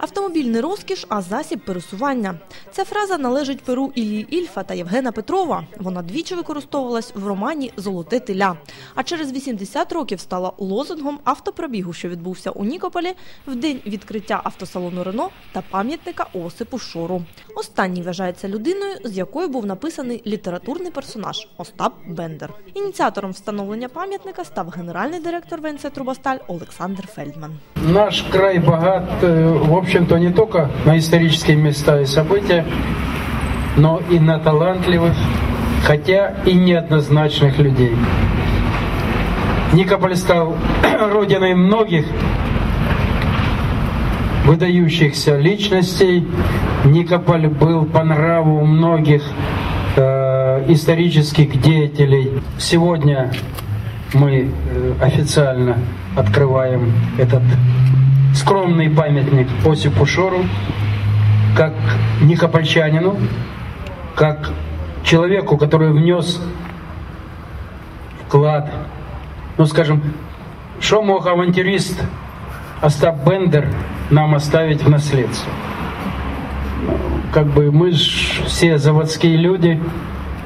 Автомобіль не розкіш, а засіб пересування. Ця фраза належить перу Іллі Ільфа та Євгена Петрова. Вона двічі використовувалась в романі Золоте теля. А через 80 років стала лозунгом автопробігу, що відбувся у Нікополі в день відкриття автосалону Рено та пам'ятника Осипу Шору. Останній вважається людиною, з якою був написаний літературний персонаж Остап Бендер. Ініціатором встановлення пам'ятника став генеральний директор ВНЦ Трубосталь Олександр Фельдман. Наш край богат, э, в общем-то, не только на исторические места и события, но и на талантливых, хотя и неоднозначных людей. Никополь стал родиной многих выдающихся личностей. Никополь был по нраву многих э, исторических деятелей. Сегодня мы э, официально открываем этот скромный памятник Осипу Шору как никопольчанину, как человеку, который внес вклад, ну скажем, что мог авантюрист Остап Бендер нам оставить в наследство. Как бы мы ж все заводские люди,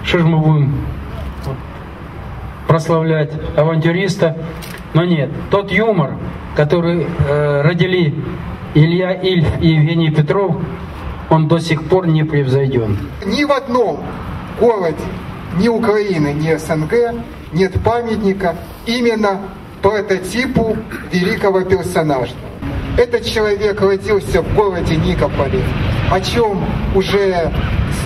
что же мы будем прославлять авантюриста, но нет. Тот юмор, который э, родили Илья Ильф и Евгений Петров, он до сих пор не превзойден. Ни в одном городе, ни Украины, ни СНГ нет памятника именно прототипу великого персонажа. Этот человек родился в городе Никополе, о чем уже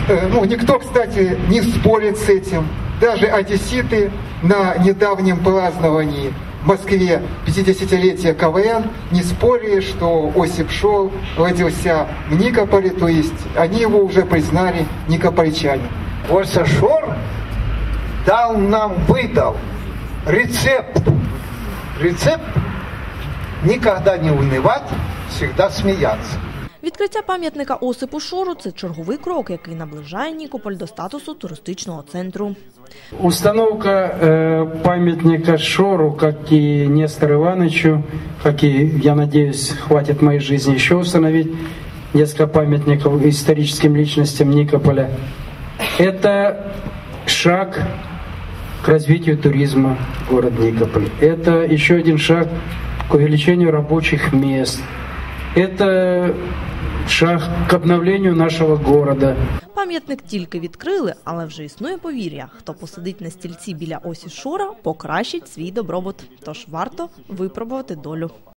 э, ну, никто, кстати, не спорит с этим. Даже одесситы на недавнем праздновании Москве 50-летия КВН не спорили, что Осип Шор родился в Никополе, то есть они его уже признали никопольчане. Ося Шор дал нам, выдал рецепт. Рецепт никогда не унывать, всегда смеяться. Відкриття пам'ятника Осипу Шору це черговий крок, який наближає Нікополь до статусу туристичного центру. Установка э, памятника Шору, как и Нестору Ивановичу, как и, я надеюсь, хватит моей жизни еще установить несколько памятников историческим личностям Никополя, это шаг к развитию туризма в город Никополь. Это еще один шаг к увеличению рабочих мест. Это шаг к обновлению нашего города. Пам'ятник тільки відкрили, але вже існує повір'я. Хто посидить на стільці біля осі Шура, покращить свій добробут. Тож варто випробувати долю.